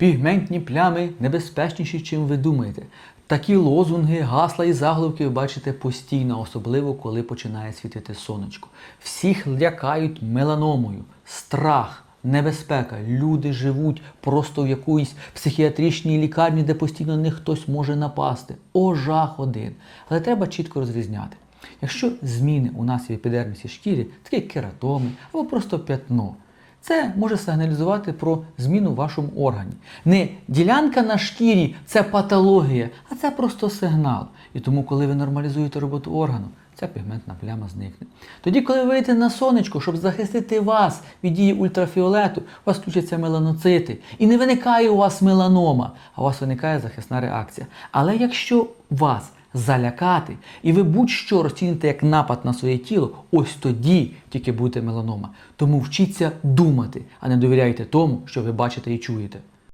Пігментні плями небезпечніші, чим ви думаєте. Такі лозунги, гасла і заголовки ви бачите постійно, особливо коли починає світити сонечко. Всіх лякають меланомою, страх, небезпека. Люди живуть просто в якоїсь психіатричній лікарні, де постійно них хтось може напасти. О, жах один. Але треба чітко розрізняти. Якщо зміни у нас в епідермісі шкірі, такі кератоми або просто п'ятно, це може сигналізувати про зміну в вашому органі. Не ділянка на шкірі це патологія, а це просто сигнал. І тому, коли ви нормалізуєте роботу органу, ця пігментна пляма зникне. Тоді, коли ви вийдете на сонечко, щоб захистити вас від дії ультрафіолету, у вас включаться меланоцити. І не виникає у вас меланома, а у вас виникає захисна реакція. Але якщо вас залякати, і ви будь-що розціните як напад на своє тіло, ось тоді тільки буде меланома. Тому вчіться думати, а не довіряйте тому, що ви бачите і чуєте.